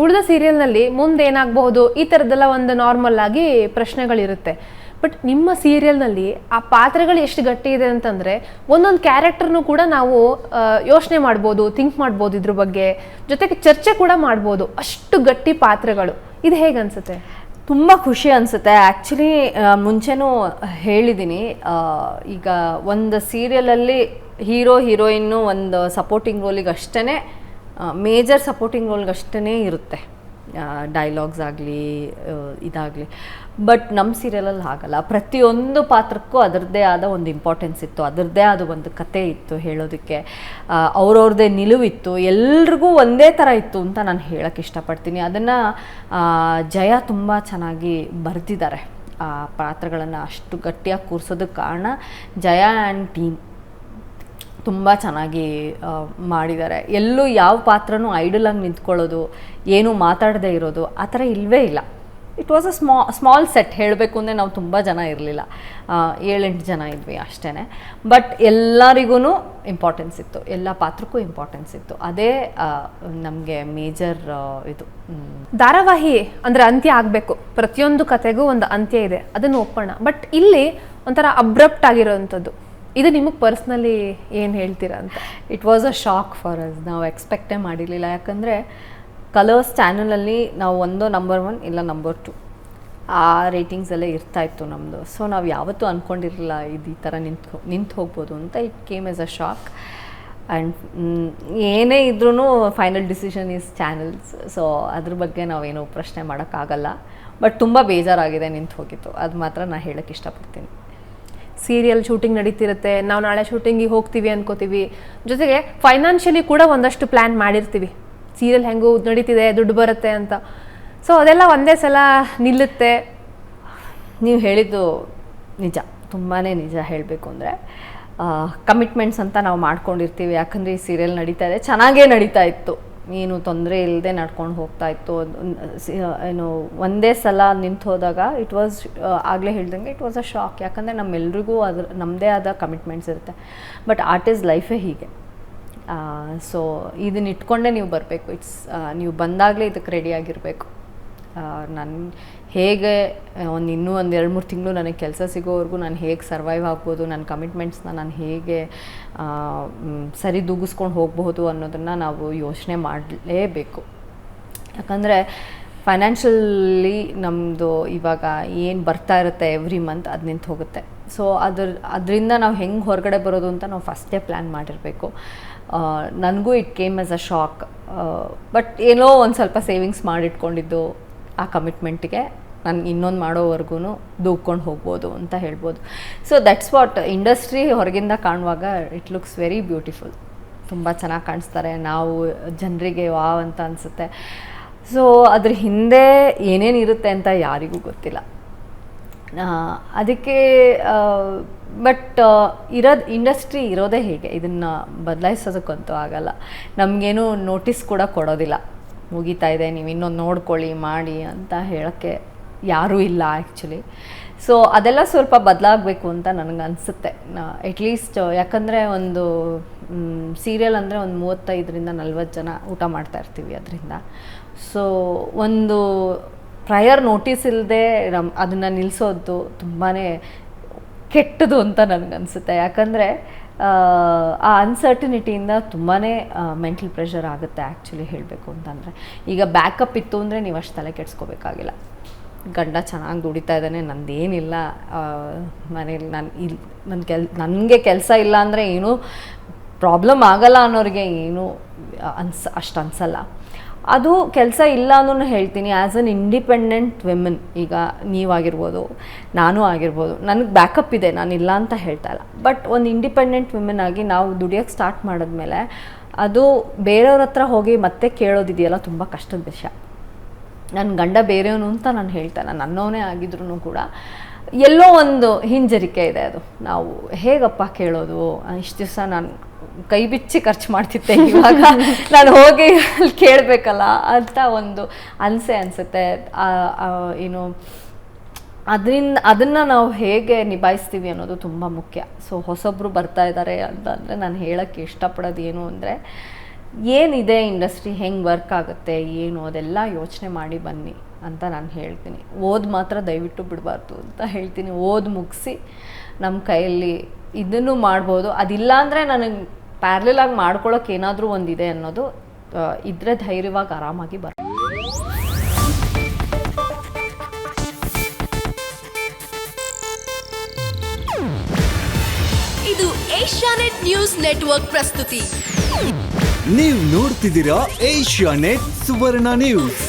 ಉಳಿದ ಸೀರಿಯಲ್ನಲ್ಲಿ ಮುಂದೆ ಏನಾಗಬಹುದು ಈ ಥರದ್ದೆಲ್ಲ ಒಂದು ನಾರ್ಮಲ್ ಆಗಿ ಪ್ರಶ್ನೆಗಳಿರುತ್ತೆ. ಬಟ್ ನಿಮ್ಮ ಸೀರಿಯಲ್ನಲ್ಲಿ ಆ ಪಾತ್ರಗಳು ಎಷ್ಟು ಗಟ್ಟಿ ಇದೆ ಅಂತಂದರೆ ಒಂದೊಂದು ಕ್ಯಾರೆಕ್ಟರ್ನು ಕೂಡ ನಾವು ಯೋಚನೆ ಮಾಡ್ಬೋದು ಥಿಂಕ್ ಮಾಡ್ಬೋದು ಇದ್ರ ಬಗ್ಗೆ. ಜೊತೆಗೆ ಚರ್ಚೆ ಕೂಡ ಮಾಡ್ಬೋದು. ಅಷ್ಟು ಗಟ್ಟಿ ಪಾತ್ರಗಳು. ಇದು ಹೇಗೆ ಅನ್ಸುತ್ತೆ? ತುಂಬ ಖುಷಿ ಅನಿಸುತ್ತೆ. ಆ್ಯಕ್ಚುಲಿ ಮುಂಚೆನೂ ಹೇಳಿದ್ದೀನಿ ಈಗ ಒಂದು ಸೀರಿಯಲಲ್ಲಿ ಹೀರೋ ಹೀರೋಯಿನ್ನು ಒಂದು ಸಪೋರ್ಟಿಂಗ್ ರೋಲಿಗೆ ಅಷ್ಟೇ ಮೇಜರ್ ಸಪೋರ್ಟಿಂಗ್ ರೋಲ್ಗಷ್ಟೇ ಇರುತ್ತೆ. ಡೈಲಾಗ್ಸ್ ಆಗಲಿ ಇದಾಗಲಿ. ಬಟ್ ನಮ್ಮ ಸೀರಿಯಲಲ್ಲಿ ಆಗಲ್ಲ ಪ್ರತಿಯೊಂದು ಪಾತ್ರಕ್ಕೂ ಅದರದ್ದೇ ಆದ ಒಂದು ಇಂಪಾರ್ಟೆನ್ಸ್ ಇತ್ತು. ಅದರದ್ದೇ ಆದ ಒಂದು ಕತೆ ಇತ್ತು ಹೇಳೋದಕ್ಕೆ. ಅವ್ರವ್ರದ್ದೇ ನಿಲುವಿತ್ತು. ಎಲ್ರಿಗೂ ಒಂದೇ ಥರ ಇತ್ತು ಅಂತ ನಾನು ಹೇಳೋಕ್ಕೆ ಇಷ್ಟಪಡ್ತೀನಿ. ಅದನ್ನು ಜಯ ತುಂಬ ಚೆನ್ನಾಗಿ ಬರೆದಿದ್ದಾರೆ. ಆ, ಪಾತ್ರಗಳನ್ನು ಅಷ್ಟು ಗಟ್ಟಿಯಾಗಿ ಕೂರಿಸೋದಕ್ಕೆ ಕಾರಣ ಜಯ ಆ್ಯಂಡ್ ಟೀಮ್ ತುಂಬ ಚೆನ್ನಾಗಿ ಮಾಡಿದ್ದಾರೆ. ಎಲ್ಲೂ ಯಾವ ಪಾತ್ರನೂ ಐಡಲಾಗಿ ನಿಂತ್ಕೊಳ್ಳೋದು, ಏನು ಮಾತಾಡದೇ ಇರೋದು, ಆ ಥರ ಇಲ್ಲವೇ ಇಲ್ಲ. It was a sma small set ಹೇಳಬೇಕು ಅಂದರೆ ನಾವು ತುಂಬ ಜನ ಇರಲಿಲ್ಲ. ಏಳೆಂಟು ಜನ ಇದ್ವಿ ಅಷ್ಟೇ ಬಟ್ ಎಲ್ಲರಿಗೂ ಇಂಪಾರ್ಟೆನ್ಸ್ ಇತ್ತು. ಎಲ್ಲ ಪಾತ್ರಕ್ಕೂ ಇಂಪಾರ್ಟೆನ್ಸ್ ಇತ್ತು. ಅದೇ ನಮಗೆ ಮೇಜರ್ ಇದು. ಧಾರಾವಾಹಿ ಅಂದರೆ ಅಂತ್ಯ ಆಗಬೇಕು. ಪ್ರತಿಯೊಂದು ಕತೆಗೂ ಒಂದು ಅಂತ್ಯ ಇದೆ. ಅದನ್ನು ಒಪ್ಪೋಣ. ಬಟ್ ಇಲ್ಲಿ ಒಂಥರ ಅಬ್ರಪ್ಟ್ ಆಗಿರೋವಂಥದ್ದು ಇದು ನಿಮಗೆ ಪರ್ಸ್ನಲಿ ಏನು ಹೇಳ್ತೀರಾ ಅಂತ? It was a shock for us ನಾವು ಎಕ್ಸ್ಪೆಕ್ಟೇ ಮಾಡಿರಲಿಲ್ಲ. ಯಾಕಂದರೆ ಕಲರ್ಸ್ ಚಾನಲಲ್ಲಿ ನಾವು ಒಂದೋ ನಂಬರ್ ಒನ್ ಇಲ್ಲ ನಂಬರ್ ಟು ಆ ರೇಟಿಂಗ್ಸಲ್ಲೇ ಇರ್ತಾ ಇತ್ತು ನಮ್ಮದು ಸೊ ನಾವು ಯಾವತ್ತೂ ಅಂದ್ಕೊಂಡಿರಲಿಲ್ಲ ಇದು ಈ ಥರ ನಿಂತು ನಿಂತು ಹೋಗ್ಬೋದು ಅಂತ. It came as a shock and ಏನೇ ಇದ್ರೂ final decision is channels so ಅದ್ರ ಬಗ್ಗೆ ನಾವೇನು ಪ್ರಶ್ನೆ ಮಾಡೋಕ್ಕಾಗಲ್ಲ. ಬಟ್ ತುಂಬ ಬೇಜಾರಾಗಿದೆ ನಿಂತು ಹೋಗಿತ್ತು ಅದು ಮಾತ್ರ ನಾನು ಹೇಳೋಕ್ಕೆ ಇಷ್ಟಪಡ್ತೀನಿ. ಸೀರಿಯಲ್ ಶೂಟಿಂಗ್ ನಡೀತಿರುತ್ತೆ, ನಾವು ನಾಳೆ ಶೂಟಿಂಗಿಗೆ ಹೋಗ್ತೀವಿ ಅನ್ಕೋತೀವಿ. ಜೊತೆಗೆ ಫೈನಾನ್ಷಿಯಲಿ ಕೂಡ ಒಂದಷ್ಟು ಪ್ಲ್ಯಾನ್ ಮಾಡಿರ್ತೀವಿ. ಸೀರಿಯಲ್ ಹೆಂಗೂ ನಡೀತಿದೆ, ದುಡ್ಡು ಬರುತ್ತೆ ಅಂತ. ಸೊ ಅದೆಲ್ಲ ಒಂದೇ ಸಲ ನಿಲ್ಲುತ್ತೆ. ನೀವು ಹೇಳಿದ್ದು ನಿಜ. ತುಂಬಾ ನಿಜ ಹೇಳಬೇಕು ಅಂದರೆ ಕಮಿಟ್ಮೆಂಟ್ಸ್ ಅಂತ ನಾವು ಮಾಡ್ಕೊಂಡಿರ್ತೀವಿ. ಯಾಕಂದರೆ ಈ ಸೀರಿಯಲ್ ನಡೀತಾ ಇದೆ. ಚೆನ್ನಾಗೇ ನಡೀತಾ ಇತ್ತು. ಏನು ತೊಂದರೆ ಇಲ್ಲದೆ ನಡ್ಕೊಂಡು ಹೋಗ್ತಾ ಇತ್ತು. ಏನು, ಒಂದೇ ಸಲ ನಿಂತು ಹೋದಾಗ ಇಟ್ ವಾಸ್ ಆಗಲೇ ಹೇಳ್ದಂಗೆ ಇಟ್ ವಾಸ್ ಅ ಶಾಕ್ ಯಾಕಂದರೆ ನಮ್ಮೆಲ್ರಿಗೂ ಅದ್ರ ನಮ್ಮದೇ ಆದ ಕಮಿಟ್ಮೆಂಟ್ಸ್ ಇರುತ್ತೆ. ಬಟ್ ಆರ್ಟಿಸ್ಟ್ ಲೈಫೇ ಹೀಗೆ. ಸೊ ಇದನ್ನ ಇಟ್ಕೊಂಡೇ ನೀವು ಬರಬೇಕು. ಇಟ್ಸ್ ನೀವು ಬಂದಾಗಲೇ ಇದಕ್ಕೆ ರೆಡಿಯಾಗಿರಬೇಕು ನಾನು ಹೇಗೆ ಒಂದು ಇನ್ನೂ ಒಂದು ಎರಡು ಮೂರು ತಿಂಗಳು ನನಗೆ ಕೆಲಸ ಸಿಗೋವರೆಗೂ ನಾನು ಹೇಗೆ ಸರ್ವೈವ್ ಆಗ್ಬೋದು ನನ್ನ ಕಮಿಟ್ಮೆಂಟ್ಸ್ನ ನಾನು ಹೇಗೆ ಸರಿದೂಗಿಸ್ಕೊಂಡು ಸರಿ ದೂಗಿಸ್ಕೊಂಡು ಹೋಗಬಹುದು ಅನ್ನೋದನ್ನು ನಾವು ಯೋಚನೆ ಮಾಡಲೇಬೇಕು. ಯಾಕಂದರೆ ಫೈನಾನ್ಷಿಯಲಿ ನಮ್ಮದು ಇವಾಗ ಏನು ಬರ್ತಾ ಇರುತ್ತೆ ಎವ್ರಿ ಮಂತ್ ಅದು ನಿಂತು ಹೋಗುತ್ತೆ. ಸೊ ಅದ್ರ, ಅದರಿಂದ ನಾವು ಹೆಂಗೆ ಹೊರಗಡೆ ಬರೋದು ಅಂತ ನಾವು ಫಸ್ಟೇ ಪ್ಲ್ಯಾನ್ ಮಾಡಿರಬೇಕು. ನನಗೂ it came as a shock but ಏನೋ ಒಂದು ಸ್ವಲ್ಪ ಸೇವಿಂಗ್ಸ್ ಮಾಡಿಟ್ಕೊಂಡಿದ್ದು ಆ ಕಮಿಟ್ಮೆಂಟ್ಗೆ ನಾನು ಇನ್ನೊಂದು ಮಾಡೋವರೆಗೂ ದೂಕ್ಕೊಂಡು ಹೋಗ್ಬೋದು ಅಂತ ಹೇಳ್ಬೋದು. ಸೊ ದಟ್ಸ್ ವಾಟ್ ಇಂಡಸ್ಟ್ರಿ ಹೊರಗಿಂದ ಕಾಣುವಾಗ ಇಟ್ ಲುಕ್ಸ್ ವೆರಿ ಬ್ಯೂಟಿಫುಲ್ ತುಂಬ ಚೆನ್ನಾಗಿ ಕಾಣಿಸ್ತಾರೆ. ನಾವು ಜನರಿಗೆ ವಾವ್ ಅಂತ ಅನಿಸುತ್ತೆ. ಸೊ ಅದ್ರ ಹಿಂದೆ ಏನೇನಿರುತ್ತೆ ಅಂತ ಯಾರಿಗೂ ಗೊತ್ತಿಲ್ಲ. ಅದಕ್ಕೆ ಬಟ್ ಇರೋದು ಇಂಡಸ್ಟ್ರಿ ಇರೋದೇ ಹೇಗೆ? ಇದನ್ನು ಬದಲಾಯಿಸೋದಕ್ಕಂತೂ ಆಗಲ್ಲ. ನಮಗೇನು ನೋಟಿಸ್ ಕೂಡ ಕೊಡೋದಿಲ್ಲ. ಮುಗೀತಾ ಇದೆ, ನೀವು ಇನ್ನೊಂದು ನೋಡ್ಕೊಳ್ಳಿ, ಮಾಡಿ ಅಂತ ಹೇಳೋಕ್ಕೆ ಯಾರೂ ಇಲ್ಲ ಆ್ಯಕ್ಚುಲಿ ಸೊ ಅದೆಲ್ಲ ಸ್ವಲ್ಪ ಬದಲಾಗಬೇಕು ಅಂತ ನನಗೆ ಅನಿಸುತ್ತೆ ಅಟ್ಲೀಸ್ಟ್ ಯಾಕಂದರೆ ಒಂದು ಸೀರಿಯಲ್ ಅಂದರೆ ಒಂದು ಮೂವತ್ತೈದರಿಂದ ನಲ್ವತ್ತು ಜನ ಊಟ ಮಾಡ್ತಾ ಇರ್ತೀವಿ ಅದರಿಂದ. ಸೊ ಒಂದು ಪ್ರಯರ್ ನೋಟಿಸ್ ಇಲ್ಲದೆ ನಮ್ಮ ಅದನ್ನು ನಿಲ್ಲಿಸೋದು ತುಂಬಾ ಕೆಟ್ಟದು ಅಂತ ನನಗನ್ಸುತ್ತೆ. ಯಾಕಂದರೆ ಆ ಅನ್ಸರ್ಟನಿಟಿಯಿಂದ ತುಂಬಾ ಮೆಂಟಲ್ ಪ್ರೆಷರ್ ಆಗುತ್ತೆ ಆ್ಯಕ್ಚುಲಿ ಹೇಳಬೇಕು ಅಂತಂದರೆ. ಈಗ ಬ್ಯಾಕಪ್ ಇತ್ತು ಅಂದರೆ ನೀವು ಅಷ್ಟು ತಲೆ ಕೆಡ್ಸ್ಕೋಬೇಕಾಗಿಲ್ಲ. ಗಂಡ ಚೆನ್ನಾಗಿ ದುಡಿತಾ ಇದ್ದಾನೆ, ನಂದೇನಿಲ್ಲ ಮನೇಲಿ ನಾನು ಇಲ್ಲಿ ನನ್ನ ಕೆಲ್, ನನಗೆ ಕೆಲಸ ಇಲ್ಲ ಅಂದರೆ ಏನೂ ಪ್ರಾಬ್ಲಮ್ ಆಗಲ್ಲ ಅನ್ನೋರಿಗೆ ಏನೂ, ಅನ್ಸ, ಅಷ್ಟು ಅನ್ಸಲ್ಲ. ಅದು ಕೆಲಸ ಇಲ್ಲ ಅನ್ನೂ ಹೇಳ್ತೀನಿ. ಆ್ಯಸ್ ಅನ್ ಇಂಡಿಪೆಂಡೆಂಟ್ ವಿಮೆನ್ ಈಗ ನೀವಾಗಿರ್ಬೋದು, ನಾನು ಆಗಿರ್ಬೋದು, ನನಗೆ ಬ್ಯಾಕಪ್ ಇದೆ ನಾನು ಇಲ್ಲ ಅಂತ ಹೇಳ್ತಾ ಇಲ್ಲ. ಬಟ್ ಒಂದು ಇಂಡಿಪೆಂಡೆಂಟ್ ವಿಮೆನ್ ಆಗಿ ನಾವು ದುಡಿಯೋಕ್ಕೆ ಸ್ಟಾರ್ಟ್ ಮಾಡಿದ್ಮೇಲೆ ಅದು ಬೇರೆಯವ್ರ ಹತ್ರ ಹೋಗಿ ಮತ್ತೆ ಕೇಳೋದಿದೆಯಲ್ಲ, ತುಂಬ ಕಷ್ಟದ ವಿಷಯ. ನನ್ನ ಗಂಡ ಬೇರೆಯವನು ಅಂತ ನಾನು ಹೇಳ್ತಾ ಇಲ್ಲ. ನನ್ನವನೇ ಆಗಿದ್ರು ಕೂಡ ಎಲ್ಲೋ ಒಂದು ಹಿಂಜರಿಕೆ ಇದೆ ಅದು. ನಾವು ಹೇಗಪ್ಪ ಕೇಳೋದು? ಇಷ್ಟು ದಿವಸ ನಾನು ಕೈ ಬಿಚ್ಚಿ ಖರ್ಚು ಮಾಡ್ತಿದ್ದೆ ಇವಾಗ. ನಾನು ಹೋಗಿ ಅಲ್ಲಿ ಕೇಳಬೇಕಲ್ಲ ಅಂತ ಒಂದು ಅನಿಸೆ ಅನಿಸುತ್ತೆ. ಏನು ಅದರಿಂದ ಅದನ್ನು ನಾವು ಹೇಗೆ ನಿಭಾಯಿಸ್ತೀವಿ ಅನ್ನೋದು ತುಂಬ ಮುಖ್ಯ. ಸೊ ಹೊಸೊಬ್ಬರು ಬರ್ತಾ ಇದ್ದಾರೆ ಅಂತ ಅಂದರೆ ನಾನು ಹೇಳೋಕ್ಕೆ ಇಷ್ಟಪಡೋದು ಏನು ಅಂದರೆ ಏನಿದೆ ಇಂಡಸ್ಟ್ರಿ ಹೆಂಗೆ ವರ್ಕ್ ಆಗುತ್ತೆ ಏನು ಅದೆಲ್ಲ ಯೋಚನೆ ಮಾಡಿ ಬನ್ನಿ. ಅಂತ ನಾನು ಹೇಳ್ತೀನಿ. ಓದ್ ಮಾತ್ರ ದಯವಿಟ್ಟು ಬಿಡಬಾರ್ದು ಅಂತ ಹೇಳ್ತೀನಿ. ಓದ್ ಮುಗಿಸಿ ನಮ್ಮ ಕೈಯಲ್ಲಿ ಇದನ್ನು ಮಾಡ್ಬೋದು. ಅದಿಲ್ಲ ಅಂದರೆ ನನಗೆ ಪ್ಯಾರ್ಲಾಗಿ ಮಾಡ್ಕೊಳ್ಳೋಕೆ ಏನಾದರೂ ಒಂದಿದೆ ಅನ್ನೋದು ಇದ್ರೆ ಧೈರ್ಯವಾಗಿ ಆರಾಮಾಗಿ ಬರ ಇದು ಏಷ್ಯಾನೆಟ್ ನ್ಯೂಸ್ ನೆಟ್ವರ್ಕ್ ಪ್ರಸ್ತುತಿ. ನೀವು ನೋಡ್ತಿದ್ದೀರಾ ಏಷ್ಯಾ ನೆಟ್ ಸುವರ್ಣ ನ್ಯೂಸ್.